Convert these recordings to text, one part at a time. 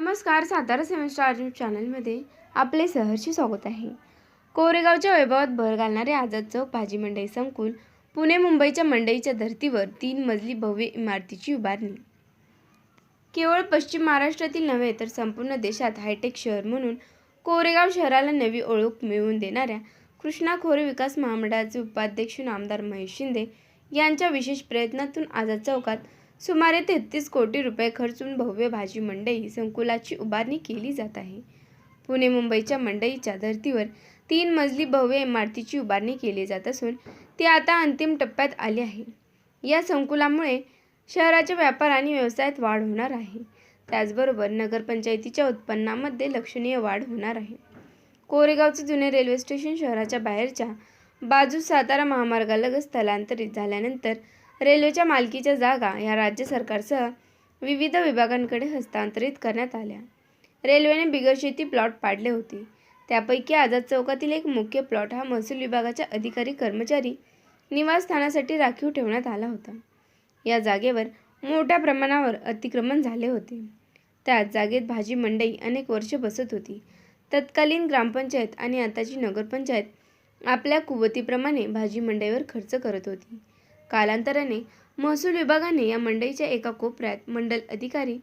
नमस्कार Satara semester news चॅनलमध्ये आपले सहर्ष स्वागत आहे. कोरेगावच्या वैभवात भर घालणारे आझाद चौक भाजी मंडई संकुल पुणे मुंबईच्या मंडईच्या धर्तीवर तीन मजली भव्य इमारतीची उभारणी. केवळ पश्चिम महाराष्ट्रातील नव्हे तर संपूर्ण देशात हायटेक शहर म्हणून कोरेगाव शहराला नवी ओळख मिळवून देणाऱ्या कृष्णा खोरे विकास महामंडळाचे उपाध्यक्ष नामदार महेश शिंदे यांच्या विशेष प्रयत्नातून आझाद चौकात सुमारे तेहतीस कोटी रुपये खर्चून भव्य भाजी मंडई संकुलाची उभारणी केली जात आहे. पुणे मुंबईच्या मंडईच्या धर्तीवर तीन मजली भव्य इमारतीची उभारणी केली जात असून ती आता अंतिम टप्प्यात आली आहे. या संकुलामुळे शहराच्या व्यापार आणि व्यवसायात वाढ होणार आहे. त्याचबरोबर नगरपंचायतीच्या उत्पन्नामध्ये लक्षणीय वाढ होणार आहे. कोरेगावचे जुने रेल्वे स्टेशन शहराच्या बाहेरच्या बाजू सातारा महामार्गालगत स्थलांतरित झाल्यानंतर रेल्वेच्या मालकीच्या जागा या राज्य सरकारसह विविध विभागांकडे हस्तांतरित करण्यात आल्या. रेल्वेने बिगरशेती प्लॉट पाडले होते. त्यापैकी आझाद चौकातील एक मुख्य प्लॉट हा महसूल विभागाच्या अधिकारी कर्मचारी निवासस्थानासाठी राखीव ठेवण्यात आला होता. या जागेवर मोठ्या प्रमाणावर अतिक्रमण झाले होते. त्याच जागेत भाजी मंडई अनेक वर्षे बसत होती. तत्कालीन ग्रामपंचायत आणि आताची नगरपंचायत आपल्या कुवतीप्रमाणे भाजी मंडईवर खर्च करत होती. कालांतराने महसूल विभागाने या मंडईच्या एका कोपऱ्यात मंडल अधिकारी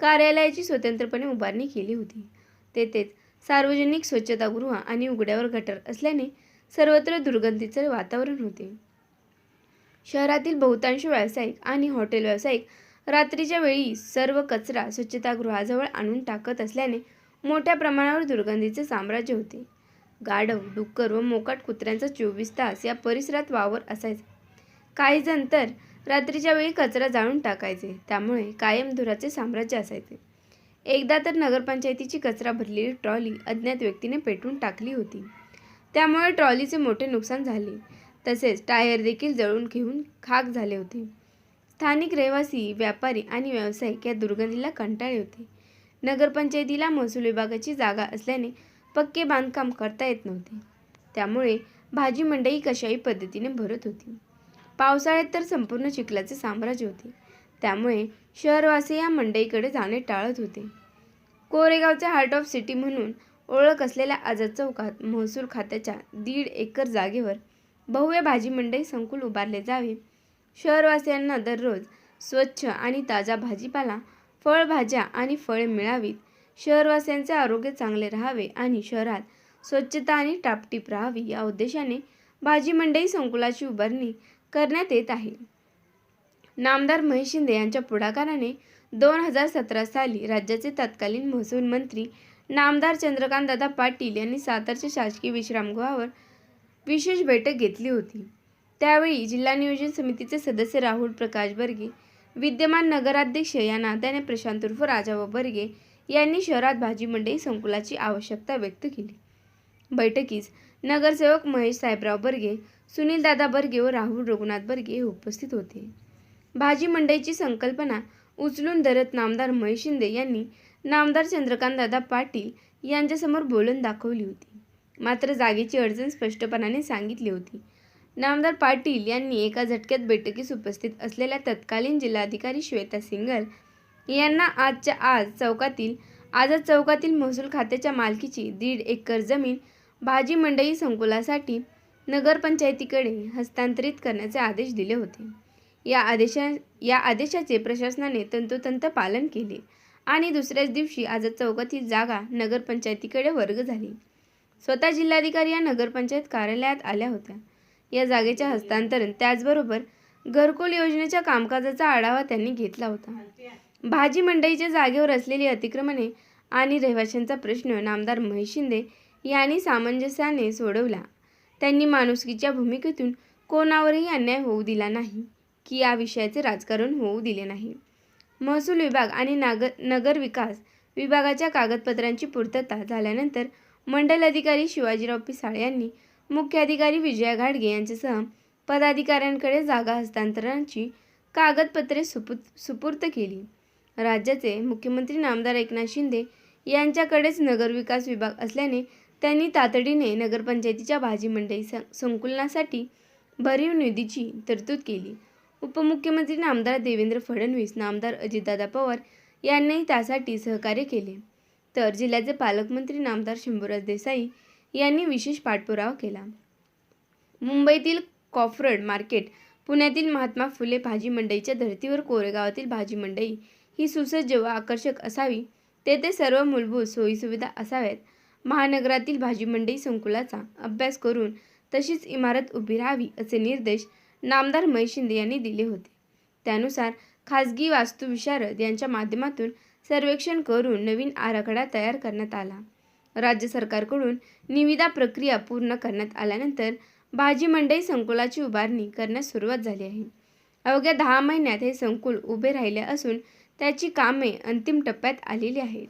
कार्यालयाची स्वतंत्रपणे उभारणी केली होती. तेथेच सार्वजनिक स्वच्छतागृह आणि उघड्यावर गटर असल्याने सर्वत्र दुर्गंधीचे वातावरण होते. शहरातील बहुतांश व्यावसायिक आणि हॉटेल व्यावसायिक रात्रीच्या वेळी सर्व कचरा स्वच्छतागृहाजवळ आणून टाकत असल्याने मोठ्या प्रमाणावर दुर्गंधीचे साम्राज्य होते. गाढव डुक्कर व मोकाट कुत्र्यांचा चोवीस तास या परिसरात वावर असायचा. काही जण तर रात्रीच्या वेळी कचरा जाळून टाकायचे. त्यामुळे कायम धुराचे साम्राज्य असायचे. एकदा तर नगरपंचायतीची कचरा भरलेली ट्रॉली अज्ञात व्यक्तीने पेटवून टाकली होती. त्यामुळे ट्रॉलीचे मोठे नुकसान झाले. तसेच टायर देखील जळून घेऊन खाक झाले होते. स्थानिक रहिवासी व्यापारी आणि व्यावसायिक या दुर्गंधीला कंटाळले होते. नगरपंचायतीला महसूल विभागाची जागा असल्याने पक्के बांधकाम करता येत नव्हते. त्यामुळे भाजी मंडई कशाही पद्धतीने भरत होती. पावसाळ्यात तर संपूर्ण चिखलाचे साम्राज्य होते. त्यामुळे शहरवासी या मंडईकडे जाणे टाळत होते. कोरेगावचे हार्ट ऑफ सिटी म्हणून ओळख असलेल्या आझाद चौकात महसूल खात्याच्या दीड एकर जागेवर भव्य भाजी मंडई संकुल उभारले जावे. शहरवासियांना दररोज स्वच्छ आणि ताजा भाजीपाला फळभाज्या आणि फळे मिळावीत. शहरवासियांचे आरोग्य चांगले राहावे आणि शहरात स्वच्छता आणि टापटीप राहावी या उद्देशाने भाजी मंडई संकुलाची उभारणी करण्यात येत आहे. नामदार महेश शिंदे यांच्या पुढाकाराने दोन हजार सतरा साली राज्याचे तत्कालीन महसूल मंत्री नामदार चंद्रकांतदादा पाटील यांनी सातारच्या शासकीय विश्रामगृहावर विशेष बैठक घेतली होती. त्यावेळी जिल्हा नियोजन समितीचे सदस्य राहुल प्रकाश बर्गे विद्यमान नगराध्यक्ष या नात्याने प्रशांत उर्फ राजाभाऊ बर्गे यांनी शहरात भाजी मंडई संकुलाची आवश्यकता व्यक्त केली. बैठकीस नगरसेवक महेश साहेबराव बर्गे सुनील दादा बर्गे व राहुल रघुनाथ बर्गे हे उपस्थित होते. भाजी मंडईची संकल्पना उचलून धरत नामदार महेश शिंदे यांनी नामदार चंद्रकांतदादा पाटील यांच्यासमोर बोलून दाखवली होती. मात्र जागेची अडचण स्पष्टपणाने सांगितली होती. नामदार पाटील यांनी एका झटक्यात बैठकीस उपस्थित असलेल्या तत्कालीन जिल्हाधिकारी श्वेता सिंगल यांना आजच्या आज चौकातील आझाद चौकातील महसूल खात्याच्या मालकीची दीड एकर जमीन भाजी मंडई संकुलासाठी नगरपंचायतीकडे हस्तांतरित करण्याचे आदेश दिले होते. या आदेशा या आदेशाचे प्रशासनाने तंतोतंत पालन केले आणि दुसऱ्याच दिवशी आझाद चौकातील जागा नगरपंचायतीकडे वर्ग झाली. स्वतः जिल्हाधिकारी या नगरपंचायत कार्यालयात आल्या होत्या. या जागेचे हस्तांतरण त्याचबरोबर घरकुल योजनेच्या कामकाजाचा आढावा त्यांनी घेतला होता. भाजी मंडईच्या जागेवर असलेली अतिक्रमणे आणि रहिवाशांचा प्रश्न नामदार महेश शिंदे यांनी सामंजस्याने सोडवला. त्यांनी माणुसकीच्या भूमिकेतून कोणावरही अन्याय होऊ दिला नाही की या विषयाचे राजकारण होऊ दिले नाही. महसूल विभाग आणि नागर नगर विकास विभागाच्या कागदपत्रांची पूर्तता झाल्यानंतर मंडल अधिकारी शिवाजीराव पिसाळ यांनी मुख्याधिकारी विजया घाडगे यांच्यासह पदाधिकाऱ्यांकडे जागा हस्तांतरणाची कागदपत्रे सुपू सुपूर्त केली. राज्याचे मुख्यमंत्री नामदार एकनाथ शिंदे यांच्याकडेच नगरविकास विभाग असल्याने त्यांनी तातडीने नगरपंचायतीच्या भाजी मंडई सं संकुलनासाठी भरीव निधीची तरतूद केली. उपमुख्यमंत्री नामदार देवेंद्र फडणवीस नामदार अजितदादा पवार यांनी त्यासाठी सहकार्य केले. तर जिल्ह्याचे पालकमंत्री नामदार शंभूराज देसाई यांनी विशेष पाठपुरावा केला. मुंबईतील कॉफरड मार्केट पुण्यातील महात्मा फुले भाजी मंडईच्या धर्तीवर कोरेगावातील भाजी मंडई ही सुसज्ज व आकर्षक असावी तेथे सर्व मूलभूत सोयीसुविधा असाव्यात. महानगरातील भाजी मंडई संकुलाचा अभ्यास करून तशीच इमारत उभी राहावी असे निर्देश नामदार महेश शिंदे यांनी दिले होते. त्यानुसार खासगी वास्तुविशारद यांच्या माध्यमातून सर्वेक्षण करून नवीन आराखडा तयार करण्यात आला. राज्य सरकारकडून निविदा प्रक्रिया पूर्ण करण्यात आल्यानंतर भाजी मंडई संकुलाची उभारणी करण्यास सुरुवात झाली आहे. अवघ्या दहा महिन्यात हे संकुल उभे राहिले असून त्याची कामे अंतिम टप्प्यात आलेली आहेत.